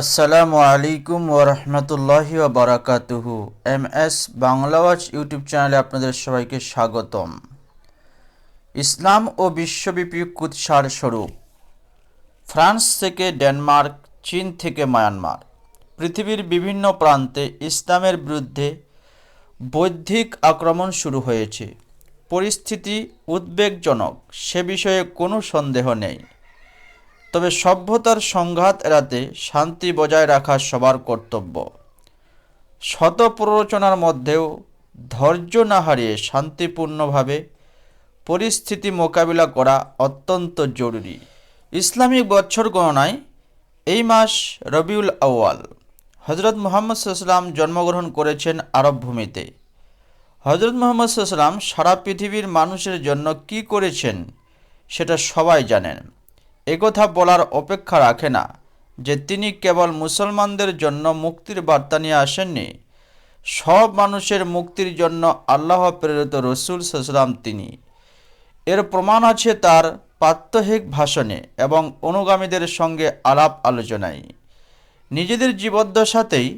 আসসালামু আলাইকুম ওরহমতুল্লাহি বারাকাতুহু। M S Bangla Watch YouTube চ্যানেলে আপনাদের সবাইকে স্বাগতম। ইসলাম ও বিশ্বব্যাপী কুৎসার স্বরূপ। ফ্রান্স থেকে ডেনমার্ক, চীন থেকে মায়ানমার। পৃথিবীর বিভিন্ন প্রান্তে ইসলামের বিরুদ্ধে বৌদ্ধিক আক্রমণ শুরু হয়েছে। পরিস্থিতি উদ্বেগজনক, সে বিষয়ে কোনো সন্দেহ নেই। তবে সভ্যতার সংঘাত এড়াতে শান্তি বজায় রাখা সবার কর্তব্য। শত প্ররোচনার মধ্যেও ধৈর্য না হারিয়ে শান্তিপূর্ণভাবে পরিস্থিতি মোকাবিলা করা অত্যন্ত জরুরি। ইসলামিক বছর গণনায় এই মাস রবিউল আউয়াল হজরত মোহাম্মদ সাল্লাম জন্মগ্রহণ করেছেন আরব ভূমিতে হজরত মোহাম্মদ সাল্লাম সারা পৃথিবীর মানুষের জন্য কি করেছেন, সেটা সবাই জানেন। একথা বলার অপেক্ষা রাখে না যে তিনি কেবল মুসলমানদের জন্য মুক্তির বার্তা নিয়ে আসেননি, সব মানুষের মুক্তির জন্য আল্লাহ প্রেরিত রসুল সাল্লাম তিনি। এর প্রমাণ আছে তার প্রাত্যহিক ভাষণে এবং অনুগামীদের সঙ্গে আলাপ আলোচনায়। নিজেদের জীবদ্দশাতেই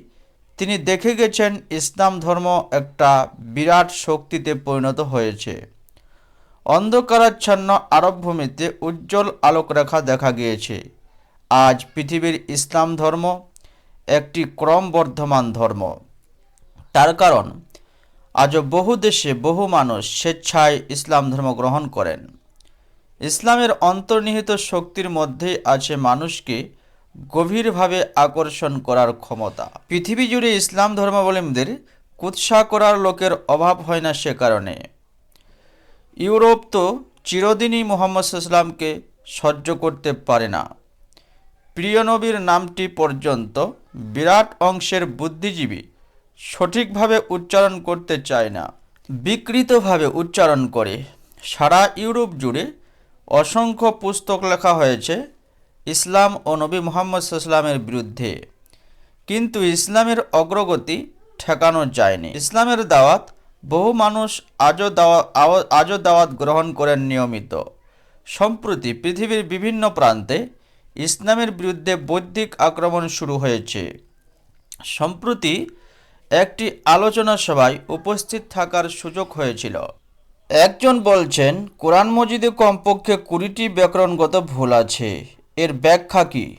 তিনি দেখে গেছেন ইসলাম ধর্ম একটা বিরাট শক্তিতে পরিণত হয়েছে। অন্ধকারাচ্ছন্ন আরব ভূমিতে উজ্জ্বল আলোকরেখা দেখা গিয়েছে। আজ পৃথিবীর ইসলাম ধর্ম একটি ক্রমবর্ধমান ধর্ম। তার কারণ, আজও বহু দেশে বহু মানুষ স্বেচ্ছায় ইসলাম ধর্ম গ্রহণ করেন। ইসলামের অন্তর্নিহিত শক্তির মধ্যে আছে মানুষকে গভীরভাবে আকর্ষণ করার ক্ষমতা। পৃথিবী জুড়ে ইসলাম ধর্মাবলম্বীদের কুৎসা করার লোকের অভাব হয় না সে কারণে। ইউরোপ তো চিরদিনই মোহাম্মদ সাল্লামকে সহ্য করতে পারে না। প্রিয় নবীর নামটি পর্যন্ত বিরাট অংশের বুদ্ধিজীবী সঠিকভাবে উচ্চারণ করতে চায় না। বিকৃতভাবে উচ্চারণ করে। সারা ইউরোপ জুড়ে অসংখ্য পুস্তক লেখা হয়েছে ইসলাম ও নবী মোহাম্মদ সাল্লামের বিরুদ্ধে। কিন্তু ইসলামের অগ্রগতি ঠেকানো যায়নি। ইসলামের দাওয়াত বহু মানুষ আজও দাওয়া আও- আজও দাওয়াত গ্রহণ করেন নিয়মিত। সম্প্রতি পৃথিবীর বিভিন্ন প্রান্তে ইসলামের বিরুদ্ধে বৌদ্ধিক আক্রমণ শুরু হয়েছে। সম্প্রতি একটি আলোচনা সভায় উপস্থিত থাকার সুযোগ হয়েছিল। একজন বলছেন, কোরআন মজিদে কমপক্ষে কুড়িটি ব্যাকরণগত ভুল আছে। এর ব্যাখ্যা কী?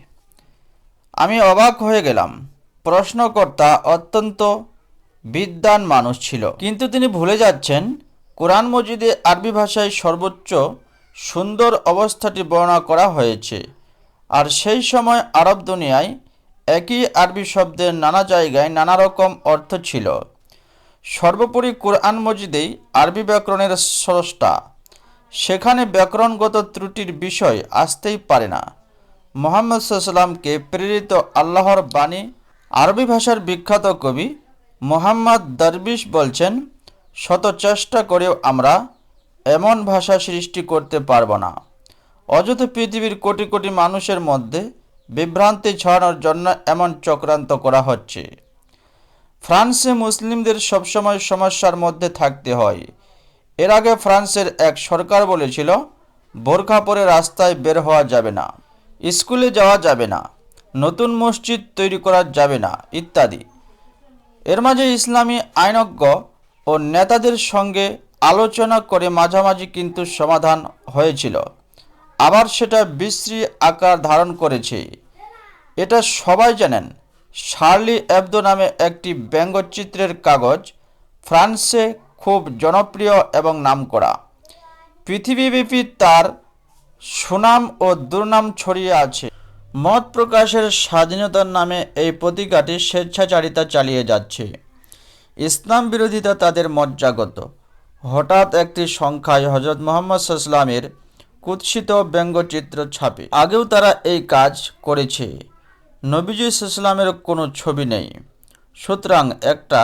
আমি অবাক হয়ে গেলাম। প্রশ্নকর্তা অত্যন্ত বিদ্বান মানুষ ছিল। কিন্তু তিনি ভুলে যাচ্ছেন, কোরআন মজিদে আরবি ভাষায় সর্বোচ্চ সুন্দর অবস্থাটি বর্ণনা করা হয়েছে। আর সেই সময় আরব দুনিয়ায় একই আরবি শব্দের নানা জায়গায় নানা রকম অর্থ ছিল। সর্বোপরি কোরআন মজিদেই আরবি ব্যাকরণের স্রষ্টা। সেখানে ব্যাকরণগত ত্রুটির বিষয় আসতেই পারে না। মোহাম্মদ সাল্লামকে প্রেরিত আল্লাহর বাণী, আরবি ভাষার বিখ্যাত কবি মোহাম্মদ দরবিশ বলছেন, শত চেষ্টা করেও আমরা এমন ভাষা সৃষ্টি করতে পারব না। অযথা পৃথিবীর কোটি কোটি মানুষের মধ্যে বিভ্রান্তি ছড়ানোর জন্য এমন চক্রান্ত করা হচ্ছে। ফ্রান্সে মুসলিমদের সবসময় সমস্যার মধ্যে থাকতে হয়। এর আগে ফ্রান্সের এক সরকার বলেছিল, বোরখা পরে রাস্তায় বের হওয়া যাবে না, স্কুলে যাওয়া যাবে না, নতুন মসজিদ তৈরি করা যাবে না, ইত্যাদি। এর মাঝে ইসলামী আইনজ্ঞ ও নেতাদের সঙ্গে আলোচনা করে মাঝামাঝি কিন্তু সমাধান হয়েছিল। আবার সেটা বিশ্রী আকার ধারণ করেছে। এটা সবাই জানেন, শার্লি অ্যাবদো নামে একটি ব্যঙ্গচিত্রের কাগজ, ফ্রান্সে খুব জনপ্রিয় এবং নামকরা। পৃথিবীব্যাপী তার সুনাম ও দুর্নাম ছড়িয়ে আছে। মত প্রকাশের স্বাধীনতার নামে এই পত্রিকাটি স্বেচ্ছাচারিতা চালিয়ে যাচ্ছে। ইসলাম বিরোধিতা তাদের মজ্জাগত হঠাৎ একটি সংখ্যায় হজরত মোহাম্মদ সাল্লামের কুৎসিত ব্যঙ্গচিত্র ছাপে। আগেও তারা এই কাজ করেছে। নবীজি ইসলামের কোনো ছবি নেই। সুতরাং একটা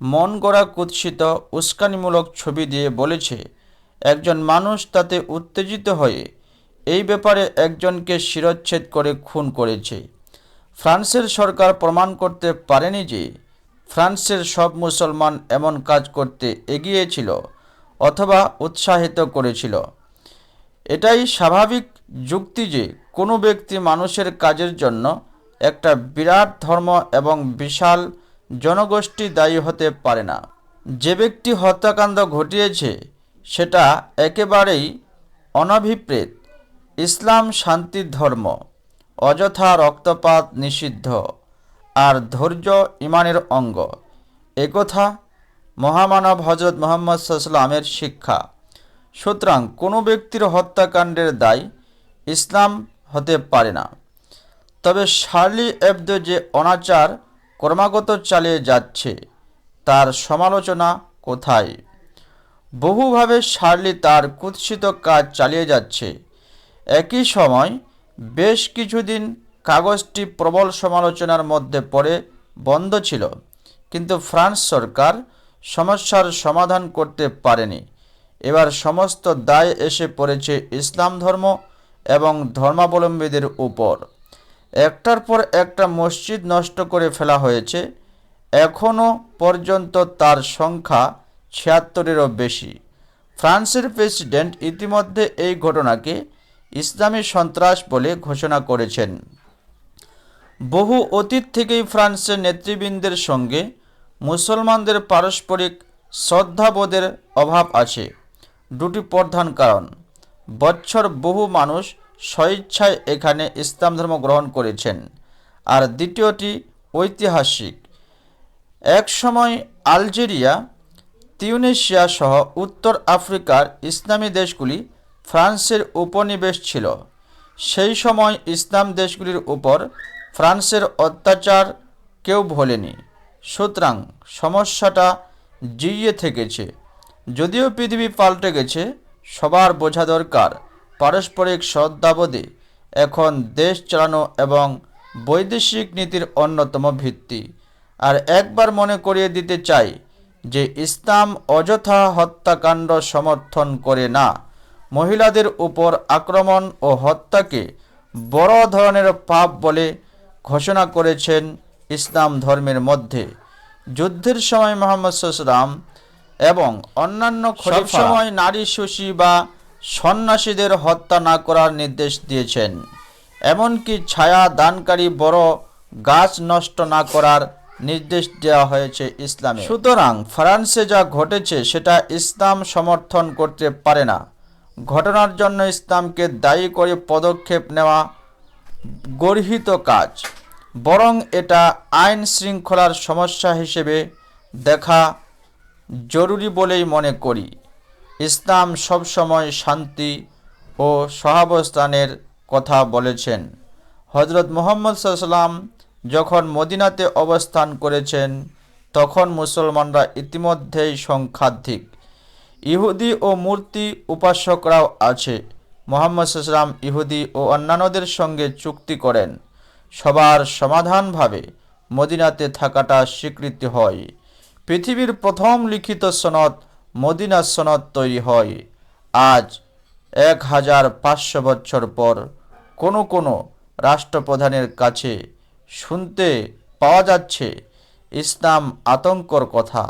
মন গড়া কুৎসিত উস্কানিমূলক ছবি দিয়ে বলেছে, একজন মানুষ তাতে উত্তেজিত হয়ে এই ব্যাপারে একজনকে শিরচ্ছেদ করে খুন করেছে। ফ্রান্সের সরকার প্রমাণ করতে পারেনি যে ফ্রান্সের সব মুসলমান এমন কাজ করতে এগিয়েছিল অথবা উৎসাহিত করেছিল। এটাই স্বাভাবিক যুক্তি যে কোনো ব্যক্তি মানুষের কাজের জন্য একটা বিরাট ধর্ম এবং বিশাল জনগোষ্ঠী দায়ী হতে পারে না। যে ব্যক্তি হত্যাকাণ্ড ঘটিয়েছে, সেটা একেবারেই অনভিপ্রেত। ইসলাম শান্তির ধর্ম, অযথা রক্তপাত নিষিদ্ধ আর ধৈর্য ইমানের অঙ্গ। একথা মহামানব হজরত মোহাম্মদ সাল্লামের শিক্ষা। সুতরাং কোনো ব্যক্তির হত্যাকাণ্ডের দায় ইসলাম হতে পারে না। তবে শার্লি এবদো যে অনাচার ক্রমাগত চালিয়ে যাচ্ছে, তার সমালোচনা কোথায়? বহুভাবে শার্লি তার কুৎসিত কাজ চালিয়ে যাচ্ছে। একই সময় বেশ কিছুদিন কাগজটি প্রবল সমালোচনার মধ্যে পড়ে বন্ধ ছিল। কিন্তু ফ্রান্স সরকার সমস্যার সমাধান করতে পারেনি। এবার সমস্ত দায় এসে পড়েছে ইসলাম ধর্ম এবং ধর্মাবলম্বীদের উপর। একটার পর একটা মসজিদ নষ্ট করে ফেলা হয়েছে। এখনও পর্যন্ত তার সংখ্যা ছিয়াত্তরেরও বেশি। ফ্রান্সের প্রেসিডেন্ট ইতিমধ্যে এই ঘটনাকে ইসলামী সন্ত্রাস বলে ঘোষণা করেছেন। বহু অতীত থেকেই ফ্রান্সের নেতৃবৃন্দের সঙ্গে মুসলমানদের পারস্পরিক শ্রদ্ধাবোধের অভাব আছে। দুটি প্রধান কারণ বছর বহু মানুষ স্বইচ্ছায় এখানে ইসলাম ধর্ম গ্রহণ করেছেন। আর দ্বিতীয়টি ঐতিহাসিক, একসময় আলজেরিয়া তিউনেশিয়া সহ উত্তর আফ্রিকার ইসলামী দেশগুলি ফ্রান্সের উপনিবেশ ছিল। সেই সময় ইসলাম দেশগুলির উপর ফ্রান্সের অত্যাচার কেউ ভোলেনি। সুতরাং সমস্যাটা জিইয়ে থেকেছে। যদিও পৃথিবী পাল্টে গেছে, সবার বোঝা দরকার পারস্পরিক শ্রদ্ধাবোধে এখন দেশ চালানো এবং বৈদেশিক নীতির অন্যতম ভিত্তি। আর একবার মনে করিয়ে দিতে চাই যে ইসলাম অযথা হত্যাকাণ্ড সমর্থন করে না। মহিলাদের উপর আক্রমণ ও হত্যাকে বড় ধরনের পাপ বলে ঘোষণা করেছেন ইসলাম ধর্মের মধ্যে। যুদ্ধের সময় মোহাম্মদ সাল্লাম এবং অন্যান্য সময় নারী শোষী বা সন্ন্যাসীদের হত্যা না করার নির্দেশ দিয়েছেন। এমনকি ছায়া দানকারী বড় গাছ নষ্ট না করার নির্দেশ দেওয়া হয়েছে ইসলামে। সুতরাং ফ্রান্সে যা ঘটেছে সেটা ইসলাম সমর্থন করতে পারে না। ঘটনার জন্য ইসলামকে দায়ী করে পদক্ষেপ নেওয়া গর্হিত কাজ। বরং এটা আইন শৃঙ্খলার সমস্যা হিসেবে দেখা জরুরি বলেই মনে করি। ইসলাম সবসময় শান্তি ও সহাবস্থানের কথা বলেছেন। হজরত মোহাম্মদ সাল্লাম যখন মদিনাতে অবস্থান করেছেন, তখন মুসলমানরা ইতিমধ্যেই সংখ্যাধিক। ইহুদি ও মূর্তি উপাসকরাও আছে। মোহাম্মদ সাল্লাম ইহুদি ও অন্যান্যদের সঙ্গে চুক্তি করেন। সবার সমাধানভাবে মদিনাতে থাকাটা স্বীকৃতি হয়। পৃথিবীর প্রথম লিখিত সনদ মদিনা সনদ তৈরি হয়। আজ এক হাজার পাঁচশো বছর পর কোনো কোনো রাষ্ট্রপ্রধানের কাছে শুনতে পাওয়া যাচ্ছে ইসলাম আতঙ্কর কথা।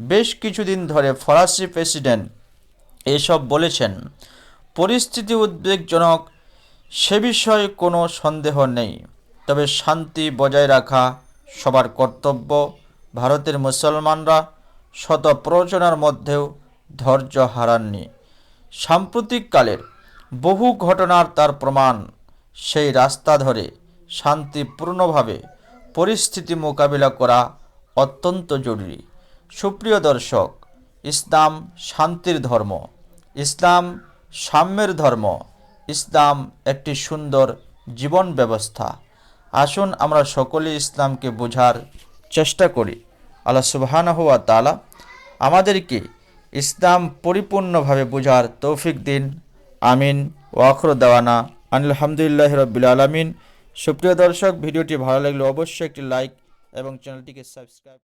বেশ কিছুদিন ধরে ফরাসি প্রেসিডেন্ট এসব বলেছেন। পরিস্থিতি উদ্বেগজনক, সে বিষয়ে কোনো সন্দেহ নেই। তবে শান্তি বজায় রাখা সবার কর্তব্য। ভারতের মুসলমানরা শত প্ররোচনার মধ্যেও ধৈর্য হারাননি। সাম্প্রতিককালের বহু ঘটনার তার প্রমাণ সেই রাস্তা ধরে শান্তিপূর্ণভাবে পরিস্থিতি মোকাবিলা করা অত্যন্ত জরুরি। সুপ্রিয় দর্শক, ইসলাম শান্তির ধর্ম, ইসলাম সাম্যের ধর্ম, ইসলাম একটি সুন্দর জীবন ব্যবস্থা। আসুন আমরা সকলে ইসলামকে বোঝার চেষ্টা করি। আল্লাহ সুবাহানা হুয়া তালা আমাদেরকে ইসলাম পরিপূর্ণভাবে বোঝার তৌফিক দিন। আমিন ওয়াখর দেওয়ানা আলহামদুলিল্লাহ রবিল আলমিন। সুপ্রিয় দর্শক, ভিডিওটি ভালো লাগলে অবশ্যই একটি লাইক এবং চ্যানেলটিকে সাবস্ক্রাইব